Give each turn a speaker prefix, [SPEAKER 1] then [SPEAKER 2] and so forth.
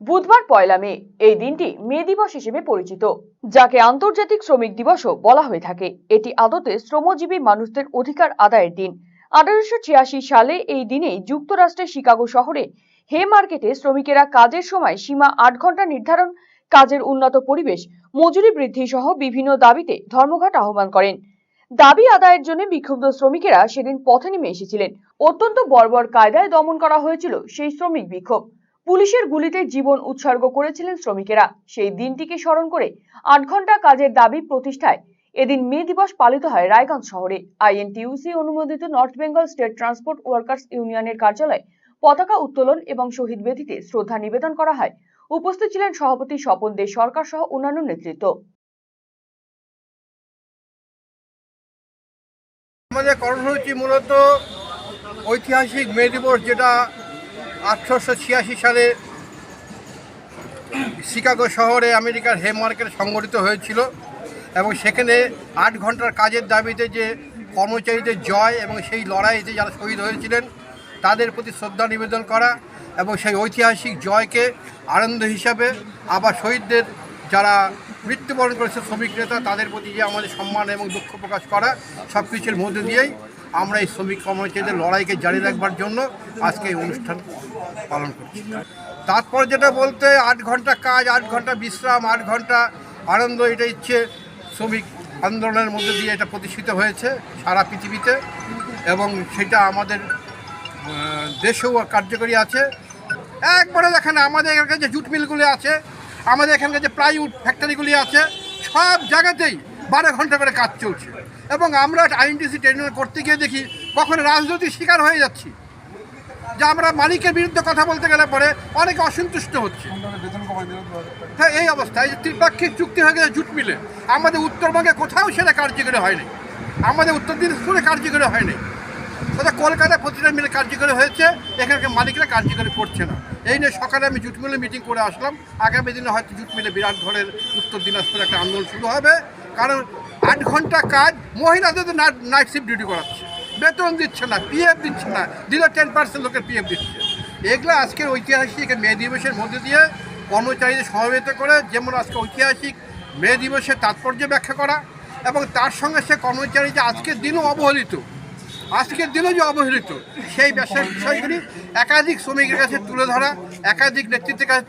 [SPEAKER 1] বুধবার পয়লা মে, এই দিনটি মে দিবস হিসেবে পরিচিত, যাকে আন্তর্জাতিক শ্রমিক দিবসও বলা হয়ে থাকে। এটি আদতে শ্রমজীবী মানুষদের অধিকার আদায়ের দিন। আঠারোশো ছিয়াশি সালে এই দিনে যুক্তরাষ্ট্রের শিকাগো শহরে হে মার্কেটে শ্রমিকেরা কাজের সময় সীমা আট ঘণ্টা নির্ধারণ, কাজের উন্নত পরিবেশ, মজুরি বৃদ্ধি সহ বিভিন্ন দাবিতে ধর্মঘট আহ্বান করেন। দাবি আদায়ের জন্য বিক্ষুব্ধ শ্রমিকেরা সেদিন পথে নেমে এসেছিলেন। অত্যন্ত বর্বর কায়দায় দমন করা হয়েছিল সেই শ্রমিক বিক্ষোভ। পুলিশের গুলিতে জীবন উৎসর্গ করেছিলেন শ্রমিকেরা। সেই দিনটিকে স্মরণ করে আট ঘণ্টা কাজের দাবি প্রতিষ্ঠায়। এদিন মে দিবস পালিত হয় রায়গঞ্জ শহরে। আইএনটিইউসি অনুমোদিত North Bengal state transport workers ইউনিয়নের কার্যালয়ে পতাকা উত্তোলন এবং শহীদ বেদিতে শ্রদ্ধা নিবেদন করা হয়। উপস্থিত ছিলেন সভাপতি স্বপন দে সরকার সহ অন্যান্য নেতৃত্ব।
[SPEAKER 2] আমাদের কর্মসূচি মূলত ঐতিহাসিক মে দিবস, যেটা আঠারোশো ছিয়াশি সালে শিকাগো শহরে আমেরিকার হে মার্কেট সংগঠিত হয়েছিল এবং সেখানে আট ঘণ্টার কাজের দাবিতে যে কর্মচারীদের জয় এবং সেই লড়াইতে যারা শহীদ হয়েছিলেন, তাদের প্রতি শ্রদ্ধা নিবেদন করা এবং সেই ঐতিহাসিক জয়কে আনন্দ হিসাবে আবার শহীদদের যারা মৃত্যুবরণ করেছে শ্রমিক নেতা, তাদের প্রতি যে আমাদের সম্মান এবং দুঃখ প্রকাশ করা, সব কিছুর মধ্যে দিয়েই আমরা এই শ্রমিক কর্মচারীদের লড়াইকে জারি রাখবার জন্য আজকে এই অনুষ্ঠান পালন করছি। তারপর যেটা বলতে, আট ঘণ্টা কাজ, আট ঘণ্টা বিশ্রাম, আট ঘণ্টা আনন্দ, এটা ইচ্ছে শ্রমিক আন্দোলনের মধ্যে দিয়ে এটা প্রতিষ্ঠিত হয়েছে সারা পৃথিবীতে এবং সেটা আমাদের দেশেও কার্যকরী আছে। একবারে দেখেন, আমাদের এখানকার যে জুট মিলগুলি আছে আমাদের এখানকার যে প্লাইউড ফ্যাক্টরিগুলি আছে, সব জায়গাতেই বারো ঘণ্টা করে কাজ চলছে। এবং আমরা আইএনটিসি ট্রেনিং করতে গিয়ে দেখি, কখন রাজনৈতিক শিকার হয়ে যাচ্ছি। যে আমরা মালিকের বিরুদ্ধে কথা বলতে গেলে পরে অনেকে অসন্তুষ্ট হচ্ছে। হ্যাঁ এই অবস্থা, এই যে ত্রিপাক্ষিক চুক্তি হয়ে গেছে জুট মিলে। আমাদের উত্তরবঙ্গে কোথাও সেটা কার্যকরী হয়নি। আমাদের উত্তর দিনাজপুরে কার্যকরী হয়নি। ওটা কলকাতায় প্রতিটা মিলে কার্যকরী হয়েছে, এখানকার মালিকরা কার্যকরী করছে না। এই নিয়ে সকালে আমি জুট মিলে মিটিং করে আসলাম। আগামী দিনে হয়তো জুট মিলে বিরাট ধরনের উত্তর দিনাজপুরে একটা আন্দোলন শুরু হবে। কারণ আট ঘণ্টা কাজ মহিলাদের তো নাইট শিফট ডিউটি করাচ্ছে। বেতন দিচ্ছে না পিএফ দিচ্ছে না, দিলে টেন পার্সেন্ট লোকের পিএফ দিচ্ছে। এগুলো আজকের ঐতিহাসিক মে দিবসের মধ্যে দিয়ে কর্মচারীদের সমবেত করে, যেমন আজকে ঐতিহাসিক মে দিবসের তাৎপর্য ব্যাখ্যা করা এবং তার সঙ্গে সে কর্মচারী যে আজকের দিনও অবহেলিত। আজকের দিনও যে অবহেলিত, সেই বিষয়- বিষয়গুলি একাধিক শ্রমিকের কাছে তুলে ধরা, একাধিক নেতৃত্বের কাছে